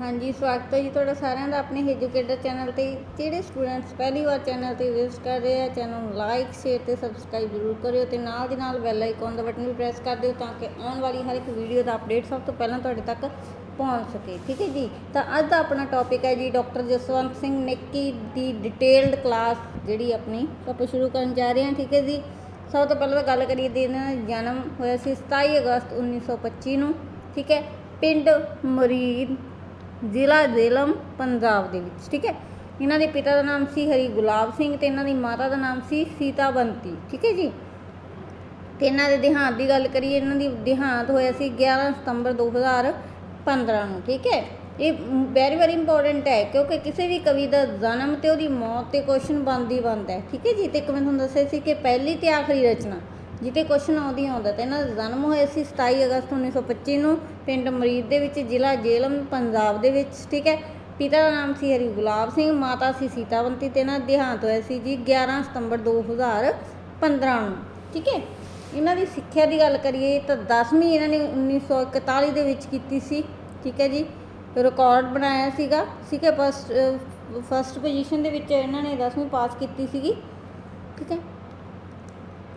ਹਾਂਜੀ, ਸਵਾਗਤ ਹੈ ਜੀ ਤੁਹਾਡਾ ਸਾਰਿਆਂ ਦਾ ਆਪਣੇ ਐਜੂਕੇਟਰ ਚੈਨਲ ਤੇ। ਜਿਹੜੇ ਸਟੂਡੈਂਟਸ ਪਹਿਲੀ ਵਾਰ ਚੈਨਲ ਤੇ ਵਿਜ਼ਿਟ ਕਰ ਰਹੇ ਆ, ਚੈਨਲ ਨੂੰ ਲਾਈਕ ਸ਼ੇਅਰ ਤੇ ਸਬਸਕ੍ਰਾਈਬ ਜ਼ਰੂਰ ਕਰਿਓ ਤੇ ਨਾਲ ਦੀ ਨਾਲ ਬੈਲ ਆਈਕਨ ਦਾ ਬਟਨ ਵੀ ਪ੍ਰੈਸ ਕਰ ਦਿਓ ਤਾਂ ਕਿ ਆਉਣ ਵਾਲੀ ਹਰ ਇੱਕ ਵੀਡੀਓ ਦਾ ਅਪਡੇਟ ਸਭ ਤੋਂ ਪਹਿਲਾਂ ਤੁਹਾਡੇ ਤੱਕ ਪਹੁੰਚ ਸਕੇ। ਠੀਕ ਹੈ ਜੀ? ਤਾਂ ਅੱਜ ਦਾ ਆਪਣਾ ਟੌਪਿਕ ਹੈ ਜੀ ਡਾਕਟਰ ਜਸਵੰਤ ਸਿੰਘ ਨੇਕੀ ਦੀ ਡਿਟੇਲਡ ਕਲਾਸ ਜਿਹੜੀ ਆਪਣੀ ਆਪਾਂ ਸ਼ੁਰੂ ਕਰਨ ਜਾ ਰਹੇ ਹਾਂ। ਠੀਕ ਹੈ ਜੀ? ਸਭ ਤੋਂ ਪਹਿਲਾਂ ਤਾਂ ਗੱਲ ਕਰੀਏ ਤੇ ਇਹਨਾਂ ਦਾ ਜਨਮ ਹੋਇਆ ਸੀ 27 ਅਗਸਤ 1925 ਨੂੰ। ਠੀਕ ਹੈ? ਪਿੰਡ ਮਰੀਦ ਜ਼ਿਲ੍ਹਾ ਜ਼ੇਲਮ ਪੰਜਾਬ ਦੇ ਵਿੱਚ, ਠੀਕ ਹੈ। ਇਹਨਾਂ ਦੇ ਪਿਤਾ ਦਾ ਨਾਮ ਸੀ ਹਰੀ ਗੁਲਾਬ ਸਿੰਘ ਤੇ ਇਹਨਾਂ ਦੀ ਮਾਤਾ ਦਾ ਨਾਮ ਸੀ ਸੀਤਾ ਬੰਤੀ, ਠੀਕ ਹੈ ਜੀ। ਤੇ ਇਹਨਾਂ ਦੇ ਦੇਹਾਂਤ ਦੀ ਗੱਲ ਕਰੀਏ, ਇਹਨਾਂ ਦੀ ਦੇਹਾਂਤ ਹੋਇਆ ਸੀ 11 ਸਤੰਬਰ 2015 ਨੂੰ, ਠੀਕ ਹੈ। ਇਹ ਵੈਰੀ ਵੈਰੀ ਇੰਪੋਰਟੈਂਟ ਹੈ ਕਿਉਂਕਿ ਕਿਸੇ ਵੀ ਕਵੀ ਦਾ ਜਨਮ ਤੇ ਉਹਦੀ ਮੌਤ ਤੇ ਕੁਐਸਚਨ ਬਣਦੀ ਬਣਦਾ ਹੈ, ਠੀਕ ਹੈ ਜੀ। ਤੇ ਇੱਕ ਮੈਂ ਤੁਹਾਨੂੰ ਦੱਸਿਆ ਸੀ ਕਿ ਪਹਿਲੀ ਤੇ ਆਖਰੀ ਰਚਨਾ ਜਿੱਤੇ ਕੁਐਸਚਨ ਆਉਂਦੀ ਆਉਂਦਾ ਤੇ ਇਹਨਾਂ ਦਾ ਜਨਮ ਹੋਇਆ ਸੀ 27 ਅਗਸਤ 1925 ਨੂੰ, ਪਿੰਡ ਮਰੀਦ ਦੇ ਵਿੱਚ, ਜ਼ਿਲ੍ਹਾ ਜੇਲਮ, ਪੰਜਾਬ ਦੇ ਵਿੱਚ, ਠੀਕ ਹੈ? ਪਿਤਾ ਦਾ ਨਾਮ ਸੀ ਹਰੀ ਗੁਲਾਬ ਸਿੰਘ, ਮਾਤਾ ਸੀ ਸੀਤਾਵੰਤੀ ਤੇ ਇਹਨਾਂ ਦੇਹਾਂਤ ਹੋਇਆ ਸੀ ਜੀ 11 ਸਤੰਬਰ 2015 ਨੂੰ, ਠੀਕ ਹੈ? ਇਹਨਾਂ ਦੀ ਸਿੱਖਿਆ ਦੀ ਗੱਲ ਕਰੀਏ ਤਾਂ 10ਵੀਂ ਇਹਨਾਂ ਨੇ 1941 ਦੇ ਵਿੱਚ ਕੀਤੀ ਸੀ, ਠੀਕ ਹੈ ਜੀ? ਰਿਕਾਰਡ ਬਣਾਇਆ ਸੀਗਾ, ਠੀਕ ਹੈ? ਫਸਟ ਫਸਟ ਪੋਜੀਸ਼ਨ ਦੇ ਵਿੱਚ ਇਹਨਾਂ ਨੇ 10ਵੀਂ ਪਾਸ ਕੀਤੀ ਸੀਗੀ, ਠੀਕ ਹੈ?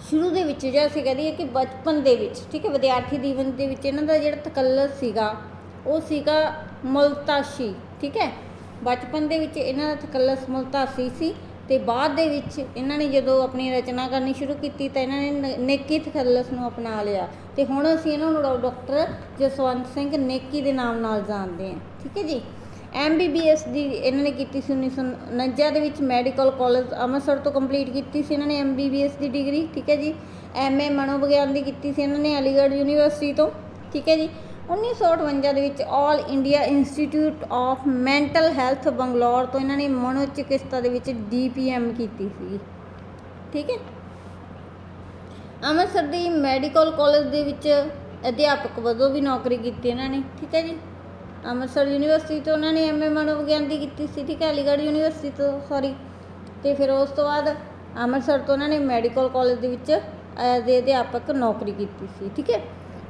ਸ਼ੁਰੂ ਦੇ ਵਿੱਚ ਜਾਂ ਅਸੀਂ ਕਹਿ ਦਈਏ ਕਿ ਬਚਪਨ ਦੇ ਵਿੱਚ, ਠੀਕ ਹੈ, ਵਿਦਿਆਰਥੀ ਜੀਵਨ ਦੇ ਵਿੱਚ ਇਹਨਾਂ ਦਾ ਜਿਹੜਾ ਤਕੱਲਸ ਸੀਗਾ, ਉਹ ਸੀਗਾ ਮੁਲਤਾਸ਼ੀ, ਠੀਕ ਹੈ। ਬਚਪਨ ਦੇ ਵਿੱਚ ਇਹਨਾਂ ਦਾ ਤਕੱਲਸ ਮੁਲਤਾਸੀ ਸੀ ਤੇ ਬਾਅਦ ਦੇ ਵਿੱਚ ਇਹਨਾਂ ਨੇ ਜਦੋਂ ਆਪਣੀ ਰਚਨਾ ਕਰਨੀ ਸ਼ੁਰੂ ਕੀਤੀ ਤਾਂ ਇਹਨਾਂ ਨੇ ਨ- ਨੇਕੀ ਤਕੱਲਸ ਨੂੰ ਅਪਣਾ ਲਿਆ। ਤੇ ਹੁਣ ਅਸੀਂ ਇਹਨਾਂ ਨੂੰ ਡਾ- ਡਾਕਟਰ ਜਸਵੰਤ ਸਿੰਘ ਨੇਕੀ ਦੇ ਨਾਮ ਨਾਲ ਜਾਣਦੇ ਹਾਂ, ਠੀਕ ਹੈ ਜੀ। ਐਮਬੀਬੀਐਸ ਦੀ ਇਹਨਾਂ ਨੇ ਕੀਤੀ ਸੀ 1949 ਦੇ ਵਿੱਚ ਮੈਡੀਕਲ ਕਾਲਜ ਅੰਮ੍ਰਿਤਸਰ ਤੋਂ ਕੰਪਲੀਟ ਕੀਤੀ ਸੀ ਇਹਨਾਂ ਨੇ ਐਮਬੀਬੀਐਸ ਦੀ ਡਿਗਰੀ, ਠੀਕ ਹੈ ਜੀ। ਐਮਏ ਮਨੋਵਿਗਿਆਨ ਦੀ ਕੀਤੀ ਸੀ ਇਹਨਾਂ ਨੇ ਅਲੀਗੜ੍ਹ ਯੂਨੀਵਰਸਿਟੀ ਤੋਂ, ਠੀਕ ਹੈ ਜੀ। 1958 ਦੇ ਵਿੱਚ all India institute of mental health Bangalore ਤੋਂ ਇਹਨਾਂ ਨੇ ਮਨੋਚਿਕਿਤਸਾ ਦੇ ਵਿੱਚ ਡੀਪੀਐਮ ਕੀਤੀ ਸੀ, ਠੀਕ ਹੈ। ਅੰਮ੍ਰਿਤਸਰ ਦੀ ਮੈਡੀਕਲ ਕਾਲਜ ਦੇ ਵਿੱਚ ਅਧਿਆਪਕ ਵਜੋਂ ਵੀ ਨੌਕਰੀ ਕੀਤੀ ਇਹਨਾਂ ਨੇ, ਠੀਕ ਹੈ ਜੀ। ਅੰਮ੍ਰਿਤਸਰ ਯੂਨੀਵਰਸਿਟੀ ਤੋਂ ਉਹਨਾਂ ਨੇ ਐਮਏ ਮਨੋਵਿਗਿਆਨ ਦੀ ਕੀਤੀ ਸੀ, ਠੀਕ ਹੈ, ਅਲੀਗੜ੍ਹ ਯੂਨੀਵਰਸਿਟੀ ਤੋਂ ਸੌਰੀ ਤੇ ਫਿਰ ਉਸ ਤੋਂ ਬਾਅਦ ਅੰਮ੍ਰਿਤਸਰ ਤੋਂ ਉਹਨਾਂ ਨੇ ਮੈਡੀਕਲ ਕਾਲਜ ਦੇ ਵਿੱਚ ਐਜ਼ ਏ ਅਧਿਆਪਕ ਨੌਕਰੀ ਕੀਤੀ ਸੀ, ਠੀਕ ਹੈ।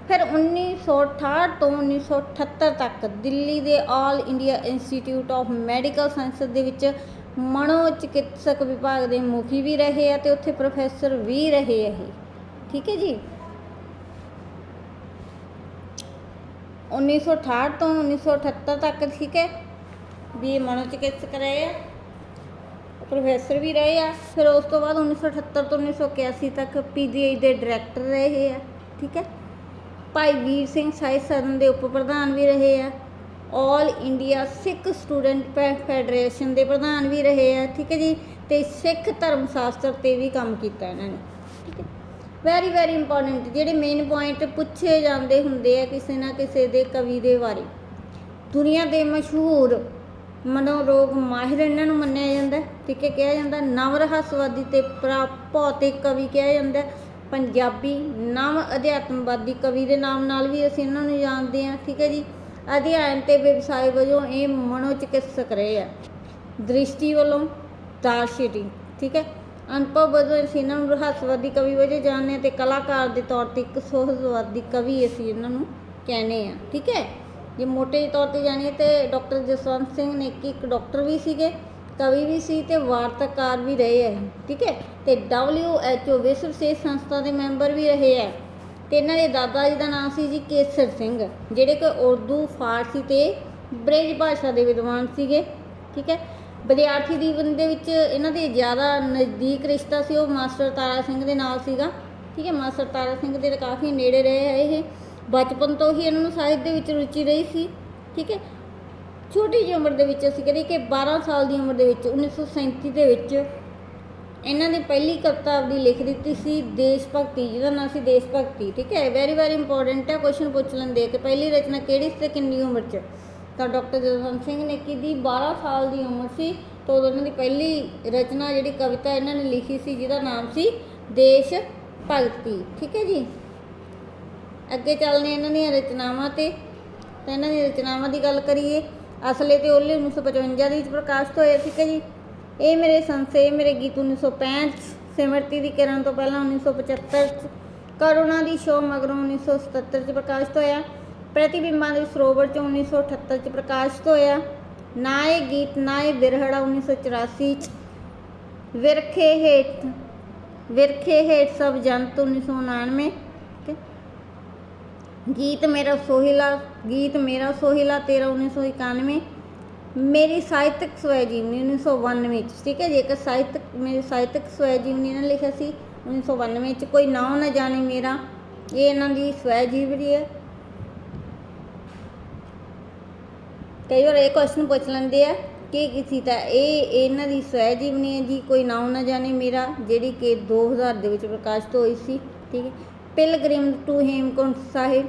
ਫਿਰ 1968 ਤੋਂ 1978 ਤੱਕ ਦਿੱਲੀ ਦੇ all India institute of medical sciences ਦੇ ਵਿੱਚ ਮਨੋਚਿਕਿਤਸਕ ਵਿਭਾਗ ਦੇ ਮੁਖੀ ਵੀ ਰਹੇ ਆ ਤੇ ਉੱਥੇ ਪ੍ਰੋਫੈਸਰ ਵੀ ਰਹੇ ਆ ਇਹ, ਠੀਕ ਹੈ ਜੀ। 1968 ਤੋਂ 1978 ਤੱਕ ਠੀਕ ਹੈ। ਵੀ ਇਹ ਮਨੋਚਿਕਿਤਸਕ ਰਹੇ ਆ। ਪ੍ਰੋਫੈਸਰ ਵੀ ਰਹੇ ਆ। ਫਿਰ ਉਸ ਤੋਂ ਬਾਅਦ 1978 ਤੋਂ 1981 ਤੱਕ ਪੀਜੀਆਈ ਦੇ ਡਾਇਰੈਕਟਰ ਰਹੇ ਆ, ਠੀਕ ਹੈ। ਭਾਈ ਵੀਰ ਸਿੰਘ ਸਾਹਿਤ ਸਦਨ ਦੇ ਉਪ ਪ੍ਰਧਾਨ ਵੀ ਰਹੇ ਆ। All India Sikh student federation ਦੇ ਪ੍ਰਧਾਨ ਵੀ ਰਹੇ ਆ, ਠੀਕ ਹੈ ਜੀ। ਤੇ ਸਿੱਖ ਧਰਮ ਸ਼ਾਸਤਰ ਤੇ ਵੀ ਕੰਮ ਕੀਤਾ ਇਹਨਾਂ ਨੇ, ਠੀਕ ਹੈ। ਵੈਰੀ ਵੈਰੀ ਇੰਪੋਰਟੈਂਟ ਜਿਹੜੇ ਮੇਨ ਪੁਆਇੰਟ ਪੁੱਛੇ ਜਾਂਦੇ ਹੁੰਦੇ ਆ ਕਿਸੇ ਨਾ ਕਿਸੇ ਦੇ ਕਵੀ ਦੇ ਬਾਰੇ। ਦੁਨੀਆ ਦੇ ਮਸ਼ਹੂਰ ਮਨੋਰੋਗ ਮਾਹਿਰ ਇਹਨਾਂ ਨੂੰ ਮੰਨਿਆ ਜਾਂਦਾ ਠੀਕ ਹੈ, ਕਿਹਾ ਜਾਂਦਾ ਨਵ ਰਹੱਸਵਾਦੀ ਤੇ ਪ੍ਰਾ- ਭੌਤਿਕ ਕਵੀ ਕਿਹਾ ਜਾਂਦਾ ਪੰਜਾਬੀ ਨਵ ਅਧਿਆਤਮਵਾਦੀ ਕਵੀ ਦੇ ਨਾਮ ਨਾਲ ਵੀ ਅਸੀਂ ਇਹਨਾਂ ਨੂੰ ਜਾਣਦੇ ਹਾਂ। ਠੀਕ ਹੈ ਜੀ, ਅਧਿਐਨ ਤੇ ਵਿਵਸਾਏ ਵਜੋਂ ਇਹ ਮਨੋਚਿਕਿਤਸਕ ਰਹੇ ਆ। ਦ੍ਰਿਸ਼ਟੀ ਵੱਲੋਂ ਦਾਰਸ਼ਨਿਕ ਠੀਕ ਹੈ। ਅਨੁਭਵ ਵਜੋਂ ਅਸੀਂ ਇਹਨਾਂ ਨੂੰ ਰਹੱਸਵਾਦੀ ਕਵੀ ਵਜੋਂ ਜਾਣਦੇ ਹਾਂ ਤੇ ਕਲਾਕਾਰ ਦੇ ਤੌਰ ਤੇ ਇੱਕ ਸੁਹਜਵਾਦੀ ਕਵੀ ਅਸੀਂ ਇਹਨਾਂ ਨੂੰ ਕਹਿੰਦੇ ਆ ਠੀਕ ਹੈ? ਜੇ ਮੋਟੇ ਤੌਰ ਤੇ ਜਾਣੀਏ ਤੇ ਡਾਕਟਰ ਜਸਵੰਤ ਸਿੰਘ ਨੇਕੀ ਇੱਕ ਡਾਕਟਰ ਵੀ ਸੀਗੇ, ਕਵੀ ਵੀ ਸੀ ਤੇ ਵਾਰਤਾਕਾਰ ਵੀ ਰਹੇ ਹੈ, ਠੀਕ ਹੈ? ਤੇ WHO ਵਿਸ਼ਵ ਸਿਹਤ ਸੰਸਥਾ ਦੇ ਮੈਂਬਰ ਵੀ ਰਹੇ ਹੈ। ਤੇ ਇਹਨਾਂ ਦੇ ਦਾਦਾ ਜੀ ਦਾ ਨਾਮ ਸੀ ਜੀ ਕੇਸਰ ਸਿੰਘ, ਜਿਹੜੇ ਕਿ ਉਰਦੂ, ਫਾਰਸੀ ਤੇ ਬ੍ਰਿਜ ਭਾਸ਼ਾ ਦੇ ਵਿਦਵਾਨ ਸੀਗੇ, ਠੀਕ ਹੈ? ਵਿਦਿਆਰਥੀ ਜੀਵਨ ਦੇ ਵਿੱਚ ਇਹਨਾਂ ਦੇ ਜ਼ਿਆਦਾ ਨਜ਼ਦੀਕ ਰਿਸ਼ਤਾ ਸੀ, ਉਹ ਮਾਸਟਰ ਤਾਰਾ ਸਿੰਘ ਦੇ ਨਾਲ ਸੀਗਾ। ਠੀਕ ਹੈ, ਮਾਸਟਰ ਤਾਰਾ ਸਿੰਘ ਦੇ ਕਾਫੀ ਨੇੜੇ ਰਹੇ ਹੈ ਇਹ। ਬਚਪਨ ਤੋਂ ਹੀ ਇਹਨਾਂ ਨੂੰ ਸਾਹਿਤ ਦੇ ਵਿੱਚ ਰੁਚੀ ਰਹੀ ਸੀ। ਠੀਕ ਹੈ, ਛੋਟੀ ਜਿਹੀ ਉਮਰ ਦੇ ਵਿੱਚ ਅਸੀਂ ਕਹਿੰਦੇ ਕਿ 12 ਸਾਲ ਦੀ ਉਮਰ ਦੇ ਵਿੱਚ 1937 ਦੇ ਵਿੱਚ ਇਹਨਾਂ ਨੇ ਪਹਿਲੀ ਕਵਿਤਾ ਆਪਦੀ ਲਿਖ ਦਿੱਤੀ ਸੀ, ਦੇਸ਼ ਭਗਤੀ, ਜਿਹਦਾ ਨਾਮ ਸੀ ਦੇਸ਼ ਭਗਤੀ। ਠੀਕ ਹੈ ਵੈਰੀ ਵੈਰੀ ਇੰਪੋਰਟੈਂਟ ਹੈ ਕੁਐਸਚਨ ਪੁੱਛ ਲੈਂਦੇ ਕਿ ਪਹਿਲੀ ਰਚਨਾ ਕਿਹੜੀ ਸੀ ਤੇ ਕਿੰਨੀ ਉਮਰ 'ਚ? ਤਾਂ ਡਾਕਟਰ ਜਸਵੰਤ ਸਿੰਘ ਨੇ ਦੀ 12 ਸਾਲ ਦੀ ਉਮਰ ਸੀ ਤਾਂ ਉਦੋਂ ਉਹਨਾਂ ਦੀ ਪਹਿਲੀ ਰਚਨਾ ਜਿਹੜੀ ਕਵਿਤਾ ਇਹਨਾਂ ਨੇ ਲਿਖੀ ਸੀ, ਜਿਹਦਾ ਨਾਮ ਸੀ ਦੇਸ਼ ਭਗਤੀ। ਠੀਕ ਹੈ ਜੀ? ਅੱਗੇ ਚੱਲਦੇ ਇਹਨਾਂ ਦੀਆਂ ਰਚਨਾਵਾਂ ਤੇ। ਤਾਂ ਇਹਨਾਂ ਦੀਆਂ ਰਚਨਾਵਾਂ ਦੀ ਗੱਲ ਕਰੀਏ, ਅਸਲੇ ਤੇ ਓਲੇ 1955 ਦੇ ਵਿੱਚ ਪ੍ਰਕਾਸ਼ਿਤ ਹੋਏ ਠੀਕ ਹੈ ਜੀ? ਇਹ ਮੇਰੇ ਸੰਸੇ ਮੇਰੇ ਗੀਤ 1965 ਸਿਮਰਤੀ ਦੀ ਕਿਰਨ ਤੋਂ ਪਹਿਲਾਂ 1975 ਚ ਕਰੋਨਾ ਦੀ ਸ਼ੋ ਮਗਰੋਂ 1977 ਚ ਪ੍ਰਕਾਸ਼ਿਤ ਹੋਇਆ। ਪ੍ਰਤੀਬਿੰਬਾਂ ਦੇ ਸਰੋਵਰ ਚ 1978 ਚ ਪ੍ਰਕਾਸ਼ਿਤ ਹੋਇਆ। ਨਾ ਇਹ ਗੀਤ, ਨਾ ਇਹ ਬਿਰਹੜਾ 1984 ਚ। ਵਿਰਖੇ ਹੇਠ ਵਿਰਖੇ ਹੇਠ ਸਭ ਜੰਤ 1999 ਠੀਕ ਹੈ। ਗੀਤ ਮੇਰਾ ਸੋਹਿਲਾ, ਗੀਤ ਮੇਰਾ ਸੋਹਿਲਾ, ਤੇਰਾ 1991 ਮੇਰੀ ਸਾਹਿਤਕ ਸਵੈ ਜੀਵਨੀ 1992 ਚ, ਠੀਕ ਹੈ ਜੇਕਰ ਸਾਹਿਤਕ, ਮੇਰੀ ਸਾਹਿਤਕ ਸਵੈ ਜੀਵਨੀ ਇਹਨਾਂ ਨੇ ਲਿਖਿਆ ਸੀ। 1992 ਚ ਕੋਈ ਨਾਉ ਨਾ ਜਾਣੇ ਮੇਰਾ। ਇਹ ਇਹਨਾਂ ਦੀ ਸਵੈ ਜੀਵਨੀ ਹੈ। ਕਈ ਵਾਰ ਇਹ ਕੁਐਸਚਨ ਪੁੱਛ ਲੈਂਦੇ ਆ ਕਿ ਕਿਸੇ ਤਾਂ ਇਹ, ਇਹਨਾਂ ਦੀ ਸਵੈ ਜੀਵਨੀ ਹੈ ਜੀ, ਕੋਈ ਨਾਉ ਨਾ ਜਾਣੇ ਮੇਰਾ, ਜਿਹੜੀ ਕਿ 2000 ਦੇ ਵਿੱਚ ਪ੍ਰਕਾਸ਼ਿਤ ਹੋਈ ਸੀ, ਠੀਕ ਹੈ। ਪਿਲਗ੍ਰਿਮ ਟੂ ਹੇਮਕੁੰਟ ਸਾਹਿਬ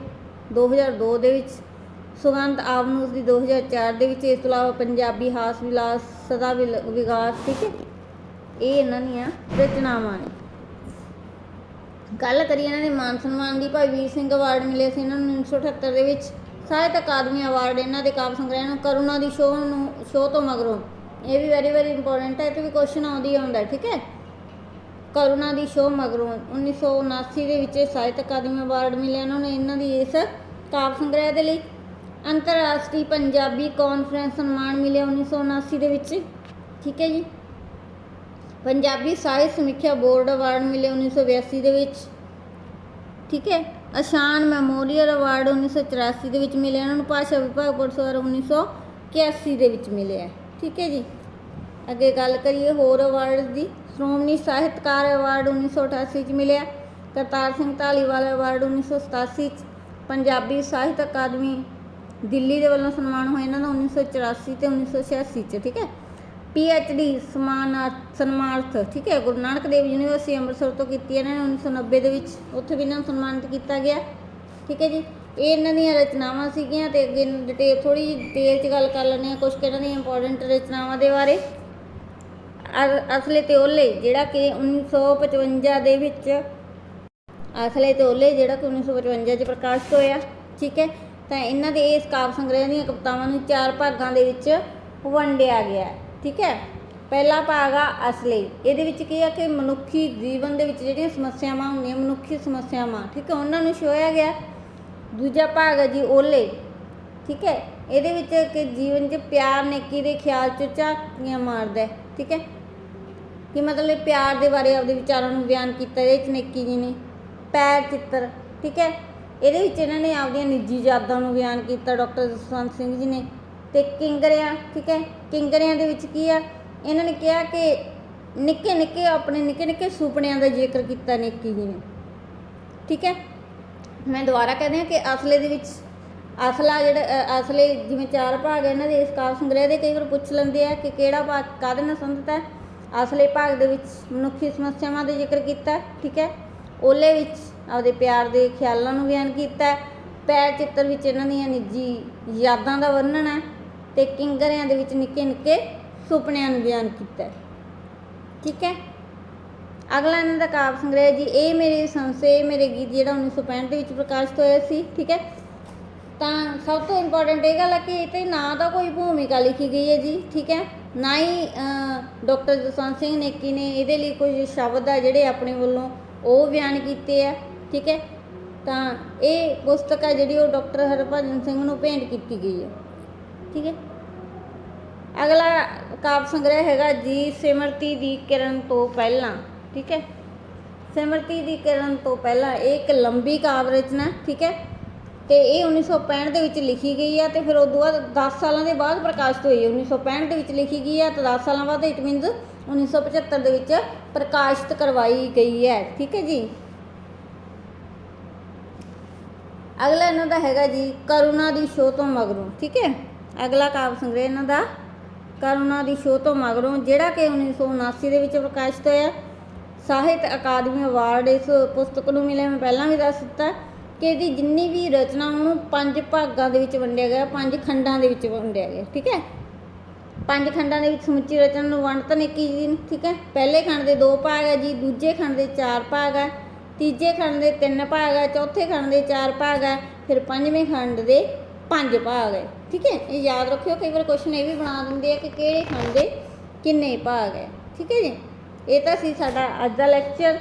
2002 ਦੇ ਵਿੱਚ, ਸੁਗੰਧ ਆਵਨੂਸ ਦੀ 2004 ਦੇ ਵਿੱਚ, ਇਸ ਤੋਂ ਇਲਾਵਾ ਪੰਜਾਬੀ ਹਾਸ ਵਿਲਾਸ, ਸਦਾ ਵਿਲ- ਵਿਗਾਸ, ਠੀਕ ਹੈ। ਇਹ ਇਹਨਾਂ ਦੀਆਂ ਰਚਨਾਵਾਂ ਨੇ। ਗੱਲ ਕਰੀਏ ਇਹਨਾਂ ਦੇ ਮਾਨ ਸਨਮਾਨ ਦੀ, ਭਾਈ ਵੀਰ ਸਿੰਘ ਅਵਾਰਡ ਮਿਲਿਆ ਸੀ ਇਹਨਾਂ ਨੂੰ 1978 ਦੇ ਵਿੱਚ। ਸਾਹਿਤ ਅਕਾਦਮੀ ਅਵਾਰਡ ਇਹਨਾਂ ਦੇ ਕਾਵਿ ਸੰਗ੍ਰਹਿ ਨੂੰ, ਕਰੁਣਾ ਦੀ ਸ਼ੋਅ ਨੂੰ ਸ਼ੋਅ ਤੋਂ ਮਗਰੋਂ। ਇਹ ਵੀ ਵੈਰੀ ਵੈਰੀ ਇੰਪੋਰਟੈਂਟ ਹੈ ਇਹ ਤੇ ਵੀ ਕੁਐਸਚਨ ਆਉਂਦੀ ਆਉਂਦਾ ਠੀਕ ਹੈ? ਕਰੁਣਾ ਦੀ ਸ਼ੋਅ ਮਗਰੋਂ 1979 ਦੇ ਵਿੱਚ ਇਹ ਸਾਹਿਤ ਅਕਾਦਮੀ ਅਵਾਰਡ ਮਿਲਿਆ ਇਹਨਾਂ ਨੂੰ, ਇਹਨਾਂ ਦੀ ਇਸ ਕਾਵਿ ਸੰਗ੍ਰਹਿ ਦੇ ਲਈ। ਅੰਤਰਰਾਸ਼ਟਰੀ ਪੰਜਾਬੀ ਕਾਨਫਰੰਸ ਸਨਮਾਨ ਮਿਲਿਆ 1979 ਦੇ ਵਿੱਚ, ਠੀਕ ਹੈ ਜੀ? ਪੰਜਾਬੀ ਸਾਹਿਤ ਸਮੀਖਿਆ ਬੋਰਡ ਅਵਾਰਡ ਮਿਲੇ 1982 ਦੇ ਵਿੱਚ, ਠੀਕ ਹੈ? ਅਸ਼ਾਨ ਮੈਮੋਰੀਅਲ ਅਵਾਰਡ 1984 ਦੇ ਵਿੱਚ ਮਿਲਿਆ। ਇਹਨਾਂ ਨੂੰ ਭਾਸ਼ਾ ਵਿਭਾਗ ਪੁਰਸਕਾਰ 1981 ਦੇ ਵਿੱਚ ਮਿਲਿਆ। ਠੀਕ ਹੈ ਜੀ। ਅੱਗੇ ਗੱਲ ਕਰੀਏ ਹੋਰ ਅਵਾਰਡ ਦੀ। ਸ਼੍ਰੋਮਣੀ ਸਾਹਿਤਕਾਰ ਅਵਾਰਡ 1988 ਚ ਮਿਲਿਆ। ਕਰਤਾਰ ਸਿੰਘ ਢਾਲੀਵਾਲ ਅਵਾਰਡ 1987 ਚ ਪੰਜਾਬੀ ਸਾਹਿਤ ਅਕਾਦਮੀ ਦਿੱਲੀ ਦੇ ਵੱਲੋਂ ਸਨਮਾਨ ਹੋਇਆ ਇਹਨਾਂ ਦਾ 1984 ਤੇ 1986 ਚ ਠੀਕ ਹੈ। ਪੀ ਐਚ ਡੀ ਸਮਾਨਾਰਥ ਸਨਮਾਨਤ, ਠੀਕ ਹੈ, ਗੁਰੂ ਨਾਨਕ ਦੇਵ ਯੂਨੀਵਰਸਿਟੀ ਅੰਮ੍ਰਿਤਸਰ ਤੋਂ ਕੀਤੀ ਇਹਨਾਂ ਨੇ 1990 ਦੇ ਵਿੱਚ। ਉੱਥੇ ਵੀ ਇਹਨਾਂ ਨੂੰ ਸਨਮਾਨਿਤ ਕੀਤਾ ਗਿਆ, ਠੀਕ ਹੈ ਜੀ। ਇਹ ਇਹਨਾਂ ਦੀਆਂ ਰਚਨਾਵਾਂ ਸੀਗੀਆਂ ਤੇ ਅੱਗੇ ਡਿਟੇਲ ਥੋੜੀ ਡਿਟੇਲ 'ਚ ਗੱਲ ਕਰ ਲੈਂਦੇ ਹਾਂ ਕੁਝ ਕਿਹਨਾਂ ਦੀਆਂ ਇੰਪੋਰਟੈਂਟ ਰਚਨਾਵਾਂ ਦੇ ਬਾਰੇ। ਅ- ਅਸਲੇ ਤੇ ਓਲੇ ਜਿਹੜਾ ਕਿ 1955 ਦੇ ਵਿੱਚ ਅਸਲੇ ਤੇ ਓਲੇ ਜਿਹੜਾ ਕਿ 1955 ਚ ਪ੍ਰਕਾਸ਼ਿਤ ਹੋਇਆ, ਠੀਕ ਹੈ। ਤਾਂ ਇਹਨਾਂ ਦੇ ਇਸ ਕਾਵਿ ਸੰਗ੍ਰਹਿ ਦੀਆਂ ਕਵਿਤਾਵਾਂ ਨੂੰ ਚਾਰ ਭਾਗਾਂ ਦੇ ਵਿੱਚ ਵੰਡਿਆ ਗਿਆ ਠੀਕ ਹੈ? ਪਹਿਲਾ ਭਾਗ ਆ ਅਸਲੇ। ਇਹਦੇ ਵਿੱਚ ਕੀ ਆ ਕਿ ਮਨੁੱਖੀ ਜੀਵਨ ਦੇ ਵਿੱਚ ਜਿਹੜੀਆਂ ਸਮੱਸਿਆਵਾਂ ਹੁੰਦੀਆਂ, ਮਨੁੱਖੀ ਸਮੱਸਿਆਵਾਂ, ਠੀਕ ਹੈ? ਉਹਨਾਂ ਨੂੰ ਛੋਇਆ ਗਿਆ। ਦੂਜਾ ਭਾਗ ਆ ਜੀ ਓਲੇ, ਠੀਕ ਹੈ? ਇਹਦੇ ਵਿੱਚ ਕਿ ਜੀਵਨ 'ਚ ਪਿਆਰ ਨੇਕੀ ਦੇ ਖਿਆਲ 'ਚ ਝਾਕੀਆਂ ਮਾਰਦਾ ਠੀਕ ਹੈ? ਕਿ ਮਤਲਬ ਪਿਆਰ ਦੇ ਬਾਰੇ ਆਪਦੇ ਵਿਚਾਰਾਂ ਨੂੰ ਬਿਆਨ ਕੀਤਾ ਇਹਦੇ 'ਚ ਨੇਕੀ ਜੀ ਨੇ। ਪੈਰ ਚਿੱਤਰ, ਠੀਕ ਹੈ? ਇਹਦੇ ਵਿੱਚ ਇਹਨਾਂ ਨੇ ਆਪਦੀਆਂ ਨਿੱਜੀ ਯਾਦਾਂ ਨੂੰ ਬਿਆਨ ਕੀਤਾ, ਡਾਕਟਰ ਜਸਵੰਤ ਸਿੰਘ ਜੀ ਨੇ। ਤੇ ਕਿੰਗਰਿਆਂ, ਠੀਕ ਹੈ, ਕਿੰਗਰਿਆਂ ਦੇ ਵਿੱਚ ਕੀ ਆ? ਇਹਨਾਂ ਨੇ ਕਿਹਾ ਕਿ ਨਿੱਕੇ ਨਿੱਕੇ ਆਪਣੇ ਨਿੱਕੇ ਨਿੱਕੇ ਸੁਪਨਿਆਂ ਦਾ ਜ਼ਿਕਰ ਕੀਤਾ ਨੇਕੀ ਜੀ ਨੇ। ਠੀਕ ਹੈ? ਮੈਂ ਦੁਬਾਰਾ ਕਹਿੰਦੀ ਹਾਂ ਕਿ ਅਸਲੇ ਦੇ ਵਿੱਚ ਅਸਲਾ ਜਿਹੜਾ ਅਸਲੇ ਜਿਵੇਂ ਚਾਰ ਭਾਗ ਇਹਨਾਂ ਦੇ ਇਸ ਕਾਵਿ ਸੰਗ੍ਰਹਿ ਦੇ ਕਈ ਵਾਰ ਪੁੱਛ ਲੈਂਦੇ ਆ ਕਿ ਕਿਹੜਾ ਭਾਗ ਕਾਹਦੇ ਨਾਲ ਸੰਬੰਧਿਤ ਹੈ ਅਸਲੇ ਭਾਗ ਦੇ ਵਿੱਚ ਮਨੁੱਖੀ ਸਮੱਸਿਆਵਾਂ ਦਾ ਜ਼ਿਕਰ ਕੀਤਾ, ਠੀਕ ਹੈ? ਓਲੇ ਵਿੱਚ ਆਪਦੇ ਪਿਆਰ ਦੇ ਖਿਆਲਾਂ ਨੂੰ ਬਿਆਨ ਕੀਤਾ ਹੈ। ਪੈਰ ਚਿੱਤਰ ਵਿੱਚ ਇਹਨਾਂ ਦੀਆਂ ਨਿੱਜੀ ਯਾਦਾਂ ਦਾ ਵਰਣਨ ਹੈ ਤੇ ਕਿੰਗਰਿਆਂ ਦੇ ਵਿੱਚ ਨਿੱਕੇ ਨਿੱਕੇ ਸੁਪਨਿਆਂ ਨੂੰ ਬਿਆਨ ਕੀਤਾ। ਠੀਕ ਹੈ? ਅਗਲਾ ਇਹਨਾਂ ਦਾ ਕਾਵਿ ਸੰਗ੍ਰਹਿ ਜੀ, ਇਹ ਮੇਰੇ ਸੰਸੇ, ਇਹ ਮੇਰੇ ਗੀਤ ਜਿਹੜਾ 1965 ਦੇ ਵਿੱਚ ਪ੍ਰਕਾਸ਼ਿਤ ਹੋਇਆ ਸੀ, ਠੀਕ ਹੈ? ਤਾਂ ਸਭ ਤੋਂ ਇੰਪੋਰਟੈਂਟ ਇਹ ਗੱਲ ਹੈ ਕਿ ਇਹ ਤੇ ਨਾ ਤਾਂ ਕੋਈ ਭੂਮਿਕਾ ਲਿਖੀ ਗਈ ਹੈ ਜੀ, ਠੀਕ ਹੈ? ਨਾ ਹੀ ਡਾਕਟਰ ਜਸਵੰਤ ਸਿੰਘ ਨੇਕੀ ਨੇ ਇਹਦੇ ਲਈ ਕੁਝ ਸ਼ਬਦ ਆ ਜਿਹੜੇ ਆਪਣੇ ਵੱਲੋਂ ਉਹ ਬਿਆਨ ਕੀਤੇ ਆ, ਠੀਕ ਹੈ? ਤਾਂ ਇਹ ਪੁਸਤਕ ਆ ਜਿਹੜੀ ਉਹ ਡਾਕਟਰ ਹਰਭਜਨ ਸਿੰਘ ਨੂੰ ਭੇਂਟ ਕੀਤੀ ਗਈ ਹੈ। ਠੀਕ ਹੈ। ਅਗਲਾ ਕਾਵਿ ਸੰਗ੍ਰਹਿ ਹੈਗਾ ਜੀ ਸਿਮਰਤੀ ਦੀ ਕਿਰਨ ਤੋਂ ਪਹਿਲਾਂ, ਠੀਕ ਹੈ। ਸਿਮਰਤੀ ਦੀ ਕਿਰਨ ਤੋਂ ਪਹਿਲਾਂ ਇਹ ਇੱਕ ਲੰਬੀ ਕਾਵਿ ਰਚਨਾ, ਠੀਕ ਹੈ। ਤੇ ਇਹ 1965 ਦੇ ਵਿੱਚ ਲਿਖੀ ਗਈ ਹੈ ਤੇ ਫਿਰ ਉਦੋਂ ਬਾਅਦ 10 ਸਾਲਾਂ ਦੇ ਬਾਅਦ ਪ੍ਰਕਾਸ਼ਿਤ ਹੋਈ ਹੈ। 1965 ਦੇ ਵਿੱਚ ਲਿਖੀ ਗਈ ਹੈ ਤੇ 10 ਸਾਲਾਂ ਬਾਅਦ ਇਟ ਮੀਨਸ 1975 ਦੇ ਵਿੱਚ ਪ੍ਰਕਾਸ਼ਿਤ ਕਰਵਾਈ ਗਈ ਹੈ, ਠੀਕ ਹੈ ਜੀ। ਅਗਲਾ ਇਹਨਾਂ ਦਾ ਹੈਗਾ ਜੀ ਕਰੁਣਾ ਦੀ ਸ਼ੋਅ ਤੋਂ ਮਗਰੋਂ, ਠੀਕ ਹੈ। ਅਗਲਾ ਕਾਵਿ ਸੰਗ੍ਰਹਿ ਇਹਨਾਂ ਦਾ ਕਰੁਣਾ ਦੀ ਸ਼ੋਅ ਤੋਂ ਮਗਰੋਂ, ਜਿਹੜਾ ਕਿ 1979 ਦੇ ਵਿੱਚ ਪ੍ਰਕਾਸ਼ਿਤ ਹੋਇਆ। ਸਾਹਿਤ ਅਕਾਦਮੀ ਅਵਾਰਡ ਇਸ ਪੁਸਤਕ ਨੂੰ ਮਿਲਿਆ। ਮੈਂ ਪਹਿਲਾਂ ਵੀ ਦੱਸ ਦਿੱਤਾ ਕਿ ਇਹਦੀ ਜਿੰਨੀ ਵੀ ਰਚਨਾ, ਉਹਨੂੰ ਪੰਜ ਭਾਗਾਂ ਦੇ ਵਿੱਚ ਵੰਡਿਆ ਗਿਆ, ਪੰਜ ਖੰਡਾਂ ਦੇ ਵਿੱਚ ਵੰਡਿਆ ਗਿਆ, ਠੀਕ ਹੈ? ਪੰਜ ਖੰਡਾਂ ਦੇ ਵਿੱਚ ਸਮੁੱਚੀ ਰਚਨਾ ਨੂੰ ਵੰਡਤਨ ਤਾਂ ਨਿੱਕੀ ਜੀ ਠੀਕ ਹੈ? ਪਹਿਲੇ ਖੰਡ ਦੇ ਦੋ ਭਾਗ ਹੈ ਜੀ, ਦੂਜੇ ਖੰਡ ਦੇ ਚਾਰ ਭਾਗ ਹੈ ਤੀਜੇ ਖੰਡ ਦੇ ਤਿੰਨ ਭਾਗ ਹੈ ਚੌਥੇ ਖੰਡ ਦੇ ਚਾਰ ਭਾਗ ਹੈ ਫਿਰ ਪੰਜਵੇਂ ਖੰਡ ਦੇ ਪੰਜ ਭਾਗ ਹੈ ਠੀਕ ਹੈ? ਇਹ ਯਾਦ ਰੱਖਿਓ, ਕਈ ਵਾਰ ਕੁਐਸਚਨ ਇਹ ਵੀ ਬਣਾ ਦਿੰਦੇ ਆ ਕਿ ਕਿਹੜੇ ਖੰਡ ਦੇ ਕਿੰਨੇ ਭਾਗ ਹੈ। ਠੀਕ ਹੈ ਜੀ? ਇਹ ਤਾਂ ਸੀ ਸਾਡਾ ਅੱਜ ਦਾ ਲੈਕਚਰ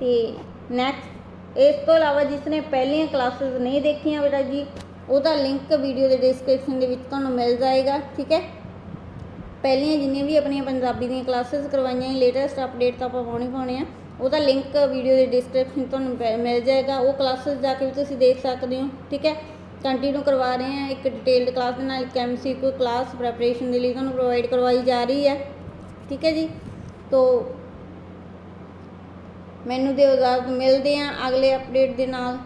ਤੇ ਨੈਕਸਟ ਇਸ ਤੋਂ ਇਲਾਵਾ ਜਿਸ ਨੇ ਪਹਿਲੀਆਂ ਕਲਾਸਿਸ ਨਹੀਂ ਦੇਖੀਆਂ ਬੇਟਾ ਜੀ, ਉਹਦਾ ਲਿੰਕ ਵੀਡੀਓ ਦੇ ਡਿਸਕ੍ਰਿਪਸ਼ਨ ਦੇ ਵਿੱਚ ਤੁਹਾਨੂੰ ਮਿਲ ਜਾਏਗਾ। ਠੀਕ ਹੈ? ਪਹਿਲੀਆਂ ਜਿੰਨੀਆਂ ਵੀ ਆਪਣੀਆਂ ਪੰਜਾਬੀ ਦੀਆਂ ਕਲਾਸਿਸ ਕਰਵਾਈਆਂ ਲੇਟੈਸਟ ਅਪਡੇਟ ਤਾਂ ਆਪਾਂ ਪਾਉਣੇ ਪਾਉਣੇ ਆ, ਉਹਦਾ ਲਿੰਕ ਵੀਡੀਓ ਦੇ ਡਿਸਕ੍ਰਿਪਸ਼ਨ ਤੁਹਾਨੂੰ ਪੈ- ਮਿਲ ਜਾਏਗਾ। ਉਹ ਕਲਾਸਿਸ ਜਾ ਕੇ ਵੀ ਤੁਸੀਂ ਦੇਖ ਸਕਦੇ ਹੋ। ਠੀਕ ਹੈ? ਕੰਟੀਨਿਊ ਕਰਵਾ ਰਹੇ ਹਾਂ, ਇੱਕ ਡਿਟੇਲਡ ਕਲਾਸ ਦੇ ਨਾਲ ਇੱਕ ਐਮਸੀਕਿਊ ਕਲਾਸ ਪ੍ਰੈਪਰੇਸ਼ਨ ਦੇ ਲਈ ਤੁਹਾਨੂੰ ਪ੍ਰੋਵਾਈਡ ਕਰਵਾਈ ਜਾ ਰਹੀ ਹੈ। ਠੀਕ ਹੈ ਜੀ? ਤੋ ਮੈਨੂੰ ਦੇ ਇਜਾਜ਼ਤ, ਮਿਲਦੇ ਆ ਅਗਲੇ ਅਪਡੇਟ ਦੇ ਨਾਲ।